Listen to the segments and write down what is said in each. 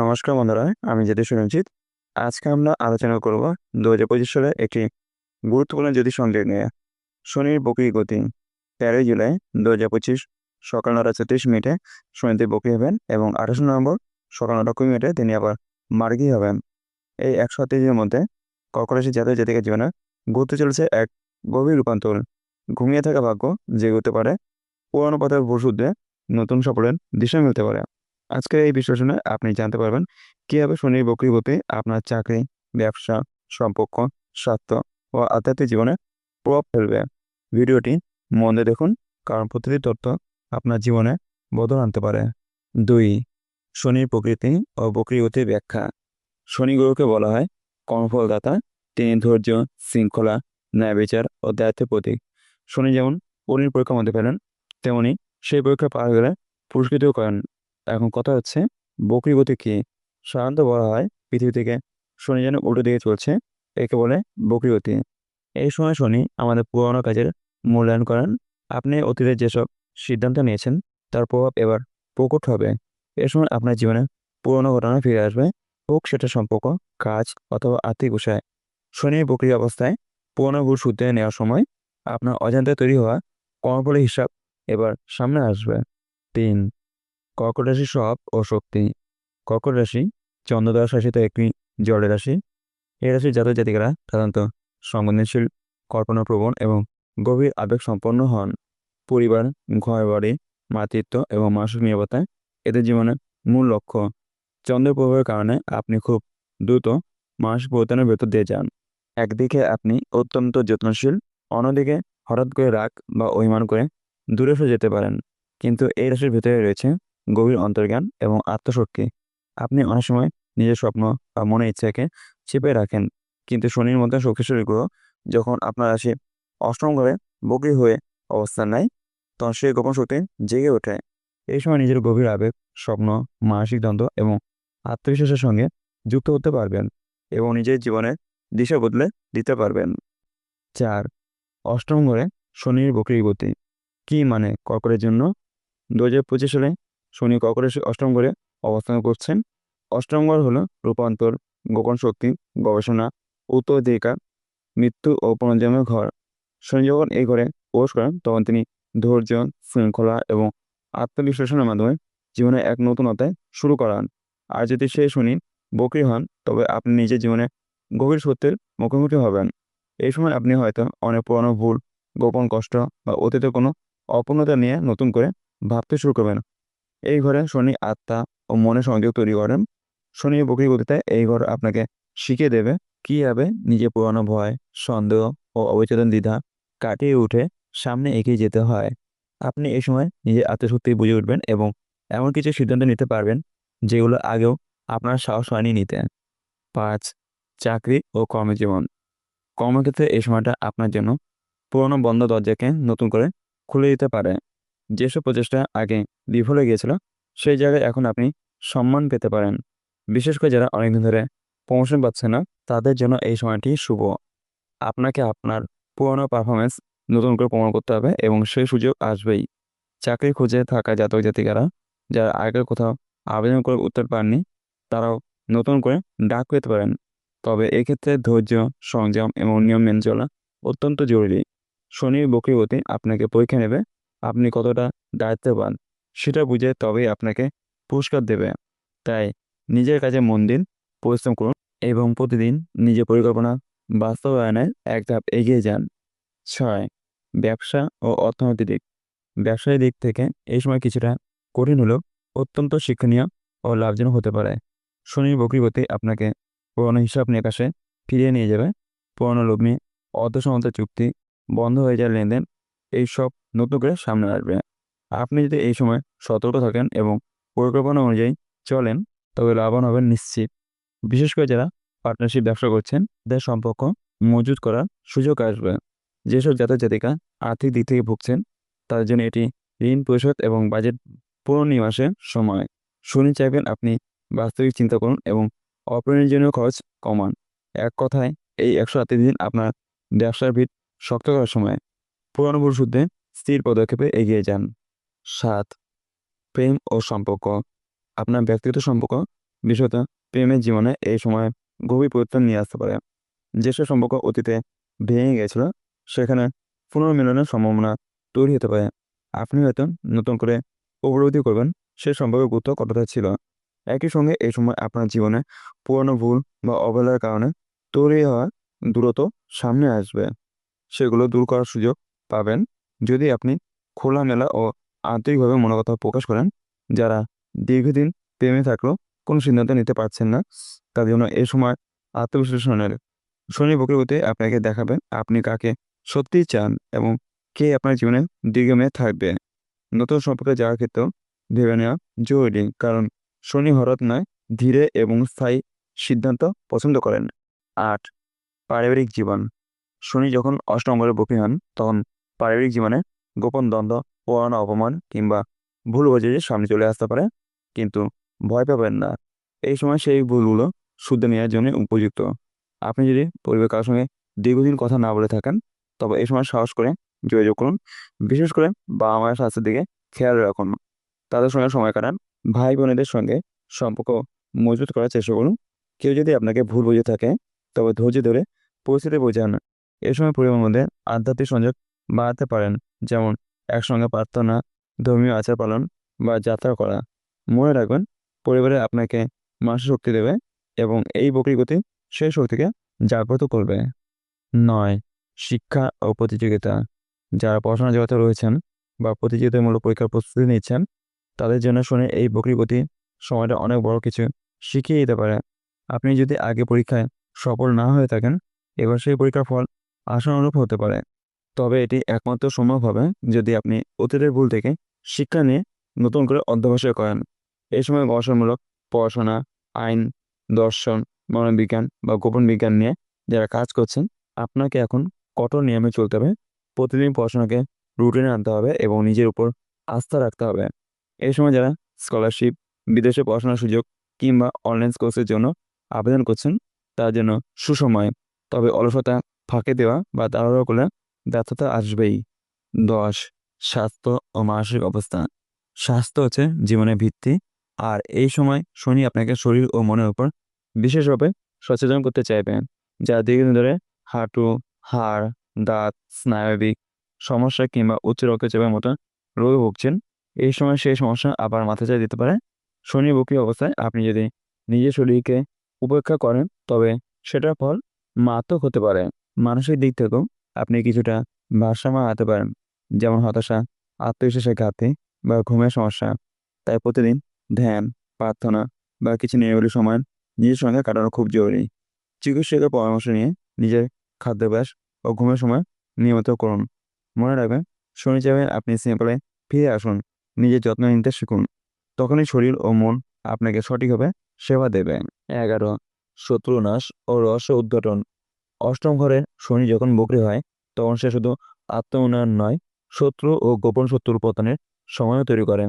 নমস্কার বন্ধুরা, আমি যেতে সুরঞ্জিত। আজকে আমরা আলোচনা করব দু হাজার পঁচিশ সালে একটি গুরুত্বপূর্ণ জ্যোতিষ সংযোগ নিয়ে। শনির বকরি গতি, তেরোই জুলাই দু হাজার পঁচিশ সকাল নটা ছত্রিশ মিনিটে শনিতে বকরি হবেন এবং আঠাশে নভেম্বর সকাল নটা কুড়ি মিনিটে তিনি আবার মার্গি হবেন। এই একশো দিনের মধ্যে কর্কট রাশি জাতীয় জাতিকার জীবনে ঘুরতে চলেছে এক গভীর রূপান্তর। ঘুমিয়ে থাকা ভাগ্য জেগে পারে। পুরনো পথের ভূষুদ্ধে নতুন সফলের দিশা মিলতে পারে। আজকের এই বিশ্লেষণে আপনি জানতে পারবেন কীভাবে শনির বকরিগতি আপনার চাকরি, ব্যবসা, সম্পর্ক, স্বাস্থ্য ও আধ্যাত্মিক জীবনে প্রভাব ফেলবে। ভিডিওটি মন দেখুন কারণ প্রতিটি তথ্য আপনার জীবনে বদল আনতে পারে। দুই, শনির প্রকৃতি ও বকরিগতির ব্যাখ্যা। শনি গ্রহকে বলা হয় কর্মফলদাতা। তিনি ধৈর্য, শৃঙ্খলা, ন্যায় বিচার ও দায়িত্বের প্রতীক। শনি যেমন পরীর পরীক্ষার মধ্যে ফেলেন, তেমনি সেই পরীক্ষা পার গেলে পুরস্কৃতও করেন। এখন কথা হচ্ছে বকরি গতি কি সাধারণত বলা হয় পৃথিবী থেকে শনি যেন উল্টো দিকে চলছে, একে বলে বকরি গতি এই সময় শনি আমাদের পুরোনো কাজের মূল্যায়ন করেন। আপনি অতীতে যেসব সিদ্ধান্ত নিয়েছেন, তার প্রভাব এবার প্রকট হবে। এ সময় আপনার জীবনে পুরোনো ঘটনা ফিরে আসবে, হোক সেটা সম্পর্ক, কাজ অথবা আর্থিক বিষয়। শনি বকরি অবস্থায় পুরোনো ভুল সূত্রে নেওয়ার সময় আপনার অজান্তে তৈরি হওয়া কর্মফলের হিসাব এবার সামনে আসবে। তিন কর্কট রাশি স্বভাব ও শক্তি কর্কট রাশি চন্দ্রদ্বারা শাসিত একটি জলের রাশি। এই রাশির জাতক জাতিকারা সাধারণত সংবেদনশীল, কল্পনাপ্রবণ এবং গভীর আবেগ সম্পন্ন হন। পরিবার ঘর বাড়ি মাতৃত্ব এবং মানসিক নিরাপত্তা এদের জীবনের মূল লক্ষ্য। চন্দ্রের প্রভাবের কারণে আপনি খুব দ্রুত মানসিক পরিবর্তনের ভেতর দিয়ে যান। একদিকে আপনি অত্যন্ত যত্নশীল, অন্যদিকে হঠাৎ করে রাগ বা অভিমান করে দূরে সরে যেতে পারেন। কিন্তু এই রাশির ভেতরে রয়েছে গভীর অন্তর্জ্ঞান এবং আত্মশক্তি। আপনি অনেক সময় নিজের স্বপ্ন বা মনে ইচ্ছাকে চেপে রাখেন, কিন্তু শনির মধ্যে শক্তিশালী গ্রহ যখন আপনার আসে অষ্টম ঘরে বকরি হয়ে অবস্থান নেয়, তখন সেই গোপন শক্তি জেগে ওঠে। এই সময় নিজের গভীর আবেগ, স্বপ্ন, মানসিক দ্বন্দ্ব এবং আত্মবিশ্বাসের সঙ্গে যুক্ত হতে পারবেন এবং নিজের জীবনের দিশা বদলে দিতে পারবেন। চার, অষ্টম ঘরে শনির বকরি গতি কী মানে? কর্কটের জন্য দু হাজার পঁচিশ সালে শনি কর্কটের অষ্টম ঘরে অবস্থান করছেন। অষ্টম ঘর হলো রূপান্তর, গোপন শক্তি, গবেষণা, উত্তরাধিকার, মৃত্যু ও পুনর্জন্মের ঘর। শনি যখন এই ঘরে প্রবেশ করেন, তখন তিনি ধৈর্য, শৃঙ্খলা এবং আত্মবিশ্লেষণের মাধ্যমে জীবনে এক নতুন নতুনতায় শুরু করান। আর যদি সেই শনি বকরি হন, তবে আপনি নিজের জীবনে গভীর সত্যের মুখোমুখি হবেন। এই সময় আপনি হয়তো অনেক পুরনো ভুল, গোপন কষ্ট বা অতীতের কোনো অপূর্ণতা নিয়ে নতুন করে ভাবতে শুরু করবেন। এই ঘরে শনি, আত্মা ও মনে সংযোগ তৈরি করেন। শনি বকরি গতিতে এই ঘর আপনাকে শিখিয়ে দেবে কীভাবে নিজের পুরনো ভয়, সন্দেহ ও অবচেতন দ্বিধা কাটিয়ে উঠে সামনে এগিয়ে যেতে হয়। আপনি এই সময় নিজের আত্মশক্তি বুঝে উঠবেন এবং এমন কিছু সিদ্ধান্ত নিতে পারবেন যেগুলো আগেও আপনার সাহস হয়নি নিতে। পাঁচ, চাকরি ও কর্মজীবন। কর্মক্ষেত্রে এই সময়টা আপনার জন্য পুরনো বন্ধ দরজাকে নতুন করে খুলে দিতে পারে। যেসব প্রচেষ্টা আগে বিফল হয়ে গিয়েছিল, সেই জায়গায় এখন আপনি সম্মান পেতে পারেন। বিশেষ করে যারা অনেকদিন ধরে প্রমোশন পাচ্ছে না, তাদের জন্য এই সময়টি শুভ। আপনাকে আপনার পুরনো পারফরমেন্স নতুন করে প্রমাণ করতে হবে এবং সেই সুযোগ আসবেই। চাকরি খুঁজে থাকা জাতক জাতিকারা, যারা আগে কোথাও আবেদন করে উত্তর পাননি, তারাও নতুন করে ডাক পেতে পারেন। তবে এক্ষেত্রে ধৈর্য, সংযম এবং নিয়ম মেনে চলা অত্যন্ত জরুরি। শনির বকরিগতি আপনাকে পরীক্ষা নেবে আপনি কতটা দায়িত্ববান সেটা বুঝে তবেই আপনাকে পুরস্কার দেবে। তাই নিজের কাজে মন দিন, পরিশ্রম করুন এবং প্রতিদিন নিজের পরিকল্পনা বাস্তবায়নে এক ধাপ এগিয়ে যান। ছয়, ব্যবসা ও অর্থনৈতিক দিক। ব্যবসায়ী দিক থেকে এই সময় কিছুটা কঠিন হলেও অত্যন্ত শিক্ষণীয় ও লাভজনক হতে পারে। শনির বকরিগতি আপনাকে পুরনো হিসাব নিকাশে ফিরিয়ে নিয়ে যাবে। পুরনো লগ্নি অর্থসম্মত চুক্তি বন্ধ হয়ে যাওয়ার লেনদেন, এইসব নতুন করে সামনে আসবে। আপনি যদি এই সময় সতর্ক থাকেন এবং পরিকল্পনা অনুযায়ী চলেন, তবে লাভবান হবেন নিশ্চিত। বিশেষ করে যারা পার্টনারশিপ ব্যবসা করছেন, তাদের সম্পর্ক মজুত করার সুযোগ আসবে। যেসব জাতক জাতিকা আর্থিক দিক থেকে ভুগছেন, তাদের জন্য এটি ঋণ পরিশোধ এবং বাজেট পুনর্নিবাসের সময়। শুনি চাইবেন আপনি বাস্তবিক চিন্তা করুন এবং অপ্রয়োজনীয় খরচ কমান। এক কথায়, এই একশো আটত্রিশ দিন আপনার ব্যবসার ভিত শক্ত করার সময়। পুরনো ভুল স্থির পদক্ষেপে এগিয়ে যান। সাত, প্রেম ও সম্পর্ক। আপনার ব্যক্তিগত সম্পর্ক, বিশেষত প্রেমের জীবনে এই সময় গভীর পরিবর্তন নিয়ে আসতে পারে। যেসব সম্পর্ক অতীতে ভেঙে গেছিল সেখানে পুনর্মিলনের সম্ভাবনা তৈরি হতে পারে। আপনি হয়তো নতুন করে উপলব্ধি করবেন, সে সম্পর্কে গুরুত্ব কতটা ছিল? একই সঙ্গে এই সময় আপনার জীবনে পুরনো ভুল বা অবহেলার কারণে তৈরি হওয়া দূরত্ব সামনে আসবে। সেগুলো দূর করার সুযোগ পাবেন যদি আপনি খোলামেলা ও আন্তরিকভাবে মনের কথা প্রকাশ করেন, যারা দীর্ঘদিন প্রেমে থাকলেও কোনো সিদ্ধান্ত নিতে পারছেন না, তাদের জন্য এ সময় আত্মবিশ্লেষণের শনি বকরগতি আপনাকে দেখাবেন আপনি কাকে সত্যিই চান এবং কে আপনার জীবনে দীর্ঘমেয়াদ থাকবে। নতুন সম্পর্কে যাওয়ার ক্ষেত্রেও ভেবে নেওয়া জরুরি, কারণ শনি হঠাৎ নয়, ধীরে এবং স্থায়ী সিদ্ধান্ত পছন্দ করেন। আট, পারিবারিক জীবন। শনি যখন অষ্টম ঘরে বকরি হন, তখন পারিবারিক জীবনে গোপন দ্বন্দ্ব, পুরানো অপমান কিংবা ভুল বোঝাবুঝি সামনে চলে আসতে পারে, কিন্তু ভয় পাবেন না। এই সময় সেই ভুলগুলো শুদ্ধ নেওয়ার জন্য উপযুক্ত। আপনি যদি পরিবার কারোর সঙ্গে দীর্ঘদিন কথা না বলে থাকেন, তবে এই সময় সাহস করে যোগাযোগ করুন। বিশেষ করে বাবা মায়ের স্বাস্থ্যের দিকে খেয়াল রাখুন। তাদের সঙ্গে সময় কাটান। ভাই বোনেদের সঙ্গে সম্পর্ক মজবুত করার চেষ্টা করুন। কেউ যদি আপনাকে ভুল বুঝে থাকে, তবে ধৈর্য ধরে পরিস্থিতি বোঝান। এই সময় পরিবারের মধ্যে আধ্যাত্মিক সংযোগ বাড়াতে পারেন। যেমন, একসঙ্গে প্রার্থনা, ধর্মীয় আচার পালন বা যাত্রা করা। মনে রাখবেন, পরিবারে আপনাকে মানসিক শক্তি দেবে এবং এই বকরিগতি সেই শক্তিকে জাগ্রত করবে। নয়, শিক্ষা ও প্রতিযোগিতা। যারা পড়াশোনা জগতে রয়েছেন বা প্রতিযোগিতামূলক পরীক্ষার প্রস্তুতি নিচ্ছেন, তাদের জন্য শুনে এই বকরিগতি সময়টা অনেক বড় কিছু শিখিয়ে দিতে পারে। আপনি যদি আগে পরীক্ষায় সফল না হয়ে থাকেন, এবার সেই পরীক্ষার ফল আশানুরূপ হতে পারে। তবে এটি একমাত্র সম্ভব হবে যদি আপনি অতীতের ভুল থেকে শিক্ষা নিয়ে নতুন করে অধ্যবসায় করেন। এই সময় গবেষণামূলক পড়াশোনা, আইন, দর্শন, মনোবিজ্ঞান বা গোপন বিজ্ঞান নিয়ে যারা কাজ করছেন, আপনাকে এখন কঠোর নিয়মে চলতে হবে। প্রতিদিন পড়াশোনাকে রুটিনে আনতে হবে এবং নিজের উপর আস্থা রাখতে হবে। এই সময় যারা স্কলারশিপ, বিদেশে পড়াশোনার সুযোগ কিংবা অনলাইন কোর্সের জন্য আবেদন করছেন, তার জন্য সুসময়, তবে অলসতা ফাঁকে দেওয়া বা তাড়াহুড়ো করলে ব্যর্থতা আসবেই। দশ, স্বাস্থ্য ও মানসিক অবস্থা। স্বাস্থ্য হচ্ছে জীবনের ভিত্তি। আর এই সময় শনি আপনাকে শরীর ও মনের উপর বিশেষভাবে সচেতন করতে চাইবেন যা দীর্ঘদিন ধরে হাঁটু, হাড়, দাঁত, স্নায়বিক সমস্যা কিংবা উচ্চ রক্তচাপের মতো রোগে ভুগছেন। এই সময় সেই সমস্যা আবার মাথাচাড়া দিতে পারে। শনি বকরি অবস্থায় আপনি যদি নিজের শরীরকে উপেক্ষা করেন, তবে সেটার ফল মারাত্মক হতে পারে। মানসিক দিক থেকেও আপনি কিছুটা ভারসাম্য হারাতে পারেন। যেমন হতাশা, আত্মবিশ্বাসের ঘাটতি বা ঘুমের সমস্যা। তাই প্রতিদিন ধ্যান, প্রার্থনা বা কিছু নিরিবিলি সময় নিজের সঙ্গে কাটানো খুব জরুরি। চিকিৎসকের পরামর্শ নিয়ে নিজের খাদ্যাভ্যাস ও ঘুমের সময় নিয়মিত করুন। মনে রাখবেন, শনি চাইবেন আপনি সিম্পলে ফিরে আসুন, নিজের যত্ন নিতে শিখুন। তখনই শরীর ও মন আপনাকে সঠিকভাবে সেবা দেবে। এগারো, শত্রুনাশ ও রহস্য উদ্ঘাটন। অষ্টম ঘরে শনি যখন বকরি হয়, তখন সে শুধু আত্ম উন্নয়ন নয়, শত্রু ও গোপন শত্রুর পতনের সময়ও তৈরি করে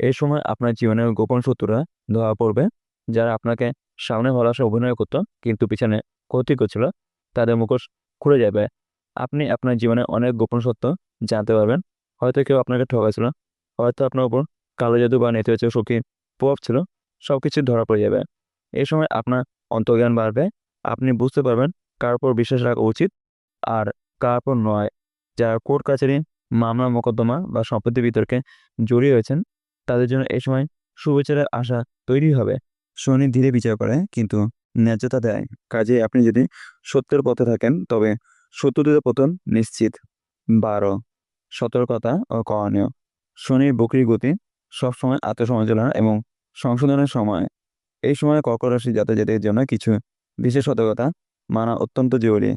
এই সময় আপনার জীবনের গোপন শত্রুরা ধরা পড়বে, যারা আপনাকে সামনে ভালোবাসা, অভিনয় করতো, কিন্তু পিছনে ক্ষতি করছিল, তাদের মুখোশ খুলে যাবে। আপনি আপনার জীবনে অনেক গোপন সত্য জানতে পারবেন। হয়তো কেউ আপনাকে ঠকাছিল হয়তো আপনার উপর কালো জাদু বা নেতিবাচক শক্তির প্রভাব ছিল সব কিছু ধরা পড়ে যাবে। এই সময় আপনার অন্তর্জ্ঞান বাড়বে, আপনি বুঝতে পারবেন কার উপর বিশ্বাস রাখা উচিত। আর কার উপর নয়, যারা কোর্ট কাছারি, মামলা, মোকদ্দমা বা সম্পত্তি বিতর্কে জড়িয়ে রয়েছেন, তাদের জন্য এই সময় সুবিচারের আশা তৈরি হবে। শনি ধীরে বিচার করে, কিন্তু ন্যায্যতা দেয়। কাজে আপনি যদি সত্যের পথে থাকেন, তবে শত্রুদের পতন নিশ্চিত। বারো, সতর্কতা ও করণীয়। শনির বকরি গতি সবসময় আত্মসমালোচনা এবং সংশোধনের সময়। এই সময় কর্কট রাশি যাতায়াতের জন্য কিছু বিশেষ সতর্কতা মানা অত্যন্ত জরুরি।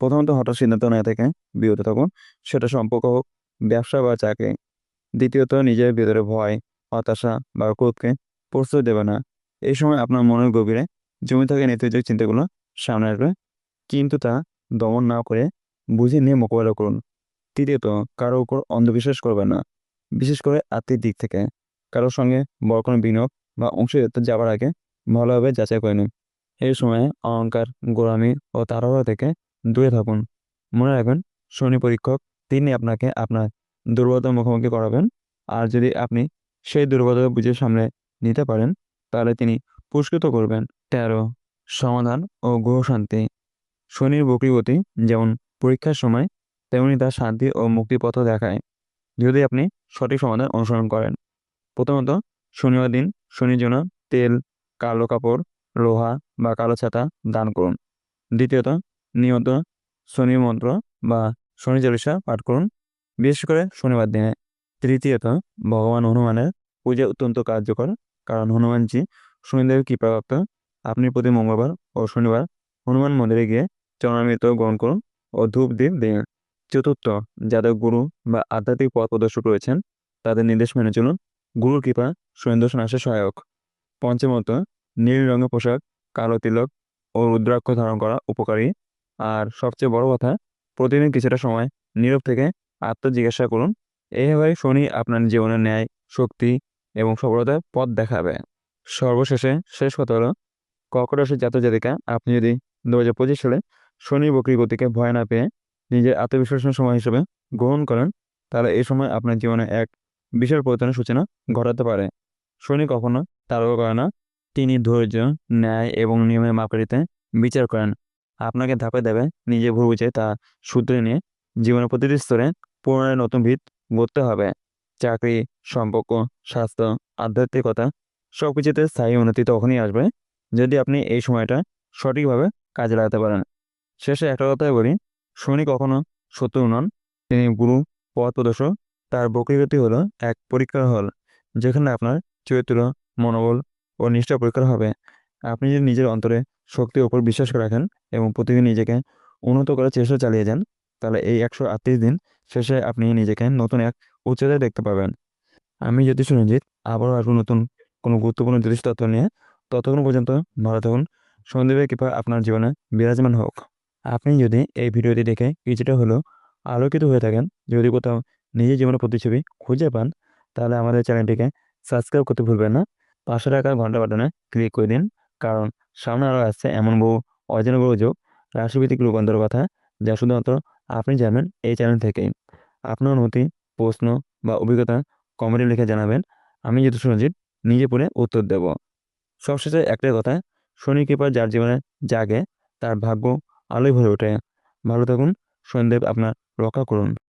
প্রথমত হঠাৎ সিদ্ধান্ত নেওয়া থেকে বিরত থাকুন। সেটা সম্পর্ক হোক, ব্যবসা বা চাকরি। দ্বিতীয়ত, নিজের ভিতরে ভয়, হতাশা বা ক্রোধকে প্রশ্রয় দেবে না। এই সময় আপনার মনের গভীরে জমি থাকে নেতিবাচক চিন্তাগুলো সামনে আসবে। কিন্তু তা দমন না করে বুঝে নিয়ে মোকাবেলা করুন। তৃতীয়ত, কারও উপর অন্ধবিশ্বাস করবেন না। বিশেষ করে আর্থিক দিক থেকে। কারোর সঙ্গে বড় কোনো বিনিয়োগ বা অংশীদারিত্ব যাওয়ার আগে ভালোভাবে যাচাই করে নিন। এই সময়ে অহংকার, গোড়ামি ও তাড়াহুড়া থেকে দূরে থাকুন। মনে রাখবেন, শনি পরীক্ষক, তিনি আপনাকে আপনার দুর্বলতার মুখোমুখি করাবেন। আর যদি আপনি সেই দুর্বলতা বুঝে সামনে নিতে পারেন, তাহলে তিনি পুরস্কৃত করবেন। তেরো, সমাধান ও গ্রহ শান্তি। শনির বক্রগতি যেমন পরীক্ষার সময়, তেমনি তার শান্তি ও মুক্তিপথ দেখায়। যদি আপনি সঠিক সমাধান অনুসরণ করেন, প্রথমত শনিবার দিন শনির জন্য তেল, কালো কাপড় লোহা বা কালো ছাতা দান করুন। দ্বিতীয়ত নিয়ত শনি মন্ত্র বা শনি চল্লিশা পাঠ করুন, বিশেষ করে শনিবার দিনে। তৃতীয়ত, ভগবান হনুমানের পূজা অত্যন্ত কার্যকর, কারণ হনুমানজি শনিদেবের কৃপাপ্রাপ্ত আপনি প্রতি মঙ্গলবার ও শনিবার হনুমান মন্দিরে গিয়ে চরণামৃত গ্রহণ করুন ও ধূপ দ্বীপ দিন। চতুর্থ যাদের গুরু বা আধ্যাত্মিক পথ প্রদর্শক রয়েছেন, তাদের নির্দেশ মেনে চলুন। গুরুর কৃপা সুরেন্দ্র সহায়ক। পঞ্চমত নীল রঙের পোশাক, কালো তিলক ও রুদ্রাক্ষ ধারণ করা উপকারী। আর সবচেয়ে বড় কথা, প্রতিদিন কিছুটা সময় নীরব থেকে আত্মজিজ্ঞাসা করুন। এইভাবে শনি আপনার জীবনের ন্যায়, শক্তি এবং সফলতার পথ দেখাবে। সর্বশেষে শেষ কথা হলো কর্কট রাশির জাতক, আপনি যদি দু হাজার পঁচিশ সালে শনি বকরি গতিকে ভয় না পেয়ে নিজের আত্মবিশ্বাসের সময় হিসেবে গ্রহণ করেন, তাহলে এই সময় আপনার জীবনে এক বিশাল পরিবর্তনের সূচনা ঘটাতে পারে। শনি কখনো তারও করে না তিনি ধৈর্য, ন্যায় এবং নিয়মের মাপকাঠিতে বিচার করেন। আপনাকে ধাপে ধাপে নিজে ভুল বুঝে তা শুধরে নিয়ে জীবনের প্রতিটি স্তরে পুনরায় নতুন ভিত গড়তে হবে। চাকরি, সম্পর্ক, স্বাস্থ্য, আধ্যাত্মিকতা সব কিছুতে স্থায়ী উন্নতি তখনই আসবে যদি আপনি এই সময়টা সঠিকভাবে কাজে লাগাতে পারেন। শেষে একটা কথাই বলি, শনি কখনো শত্রু নন, তিনি গুরু, পথ প্রদর্শক। তার বক্রগতি হলো এক পরীক্ষার হল, যেখানে আপনার চরিত্র, মনোবল ও নিষ্ঠা পরীক্ষা হবে। আপনি যদি নিজের অন্তরে শক্তির ওপর বিশ্বাস রাখেন এবং প্রতিদিন নিজেকে উন্নত করার চেষ্টা চালিয়ে যান, তাহলে এই একশো আটত্রিশ দিন শেষে আপনি নিজেকে নতুন এক উচ্চতায় দেখতে পাবেন। আমি জ্যোতিষ রঞ্জিত আবারও আসব নতুন কোনো গুরুত্বপূর্ণ জ্যোতিষ তত্ত্ব নিয়ে। ততক্ষণ পর্যন্ত ভালো থাকুন, সন্দীপের কৃপা আপনার জীবনে বিরাজমান হোক। আপনি যদি এই ভিডিওটি দেখে কিছুটা হলেও আলোকিত হয়ে থাকেন, যদি কোথাও নিজের জীবনের প্রতিচ্ছবি খুঁজে পান, তাহলে আমাদের চ্যানেলটিকে সাবস্ক্রাইব করতে ভুলবেন না। পাঁচশো টাকার ঘণ্টা বাটনে ক্লিক করে দিন। কারণ সামনে আরও আসছে এমন বহু অজানা যোগ রাশিভিত্তিক রূপান্তর কথা, যা শুধুমাত্র আপনি জানবেন এই চ্যানেল থেকেই। আপনার অনুমতি, প্রশ্ন বা অভিজ্ঞতা কমেন্টে লিখে জানাবেন। আমি যেহেতু সুরঞ্জিত নিজে পড়ে উত্তর দেব। সবশেষে একটাই কথা, শনি কৃপা যার জীবনে জাগে, তার ভাগ্য আলোয় ভরে ওঠে। ভালো থাকুন, শনিদেব আপনার রক্ষা করুন।